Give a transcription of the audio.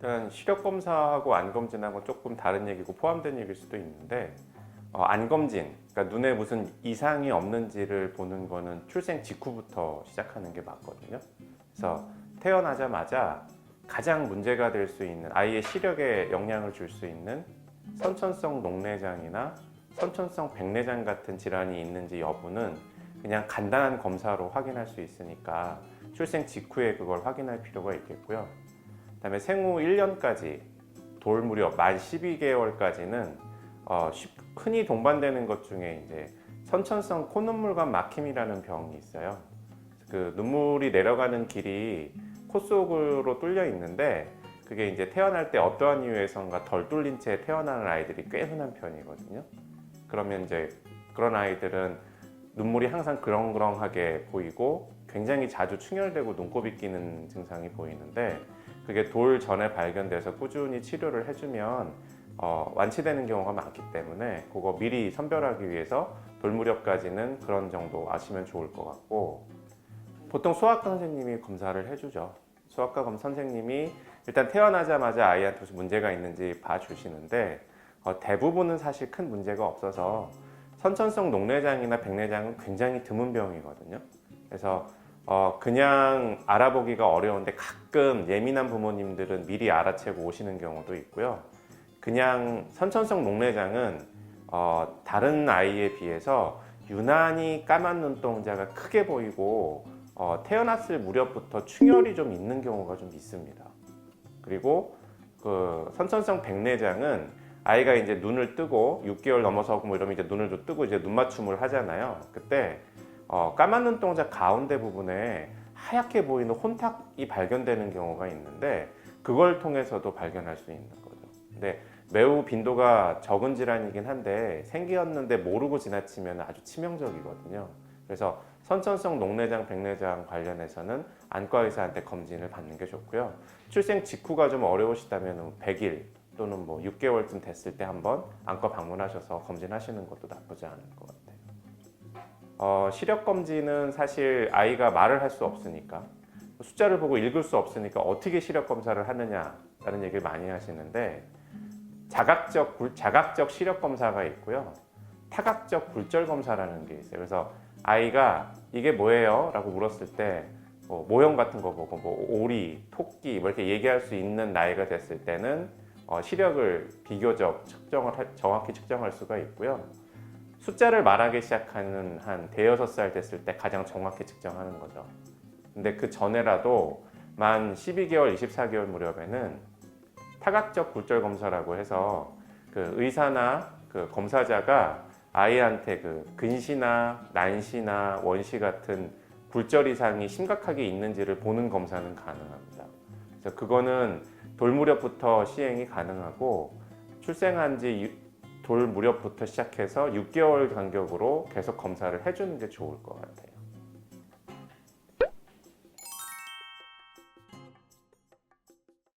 일단 시력 검사하고 안 검진하고 조금 다른 얘기고 포함된 얘기일 수도 있는데 어, 안 검진, 그러니까 눈에 무슨 이상이 없는지를 보는 거는 출생 직후부터 시작하는 게 맞거든요. 그래서 태어나자마자 가장 문제가 될 수 있는 아이의 시력에 영향을 줄 수 있는 선천성 녹내장이나 선천성 백내장 같은 질환이 있는지 여부는 그냥 간단한 검사로 확인할 수 있으니까 출생 직후에 그걸 확인할 필요가 있겠고요. 그다음에 생후 1년까지 돌 무렵 만 12개월까지는 어, 쉽- 흔히 동반되는 것 중에 이제 선천성 콧눈물관 막힘이라는 병이 있어요. 그 눈물이 내려가는 길이 코 속으로 뚫려 있는데 그게 이제 태어날 때 어떠한 이유에선가 덜 뚫린 채 태어나는 아이들이 꽤 흔한 편이거든요. 그러면 이제 그런 아이들은 눈물이 항상 그렁그렁하게 보이고 굉장히 자주 충혈되고 눈곱이 끼는 증상이 보이는데 그게 돌 전에 발견돼서 꾸준히 치료를 해주면 어, 완치되는 경우가 많기 때문에 그거 미리 선별하기 위해서 돌 무렵까지는 그런 정도 아시면 좋을 것 같고 보통 소아과 선생님이 검사를 해주죠. 소아과 검 선생님이 일단 태어나자마자 아이한테 무슨 문제가 있는지 봐주시는데 어, 대부분은 사실 큰 문제가 없어서 선천성 녹내장이나 백내장은 굉장히 드문 병이거든요. 그래서 어, 그냥 알아보기가 어려운데 가끔 예민한 부모님들은 미리 알아채고 오시는 경우도 있고요. 그냥 선천성 녹내장은 어, 다른 아이에 비해서 유난히 까만 눈동자가 크게 보이고 어, 태어났을 무렵부터 충혈이 좀 있는 경우가 좀 있습니다. 그리고 그 선천성 백내장은 아이가 이제 눈을 뜨고 6개월 넘어서고 뭐 이러면 이제 눈을 좀 뜨고 이제 눈 맞춤을 하잖아요. 그때 어, 까만 눈동자 가운데 부분에 하얗게 보이는 혼탁이 발견되는 경우가 있는데 그걸 통해서도 발견할 수 있는 거죠. 근데 매우 빈도가 적은 질환이긴 한데 생기었는데 모르고 지나치면 아주 치명적이거든요. 그래서 선천성 녹내장, 백내장 관련해서는 안과 의사한테 검진을 받는 게 좋고요. 출생 직후가 좀 어려우시다면 100일 또는 뭐 6개월쯤 됐을 때 한번 안과 방문하셔서 검진하시는 것도 나쁘지 않을 것 같아요. 어, 시력 검진은 사실 아이가 말을 할 수 없으니까 숫자를 보고 읽을 수 없으니까 어떻게 시력 검사를 하느냐라는 얘기를 많이 하시는데 자각적 굴- 자각적 시력 검사가 있고요. 타각적 굴절 검사라는 게 있어요. 그래서 아이가 이게 뭐예요?라고 물었을 때 뭐 모형 같은 거 보고 뭐 오리, 토끼 뭐 이렇게 얘기할 수 있는 나이가 됐을 때는 어, 시력을 비교적 측정을 할- 정확히 측정할 수가 있고요. 숫자를 말하기 시작하는 한 대여섯 살 됐을 때 가장 정확히 측정하는 거죠. 근데 그 전에라도 만 12개월, 24개월 무렵에는 타각적 굴절 검사라고 해서 그 의사나 그 검사자가 아이한테 그 근시나 난시나 원시 같은 굴절 이상이 심각하게 있는지를 보는 검사는 가능합니다. 그래서 그거는 돌 무렵부터 시행이 가능하고 출생한 지 돌 무렵부터 시작해서 6개월 간격으로 계속 검사를 해주는 게 좋을 것 같아요.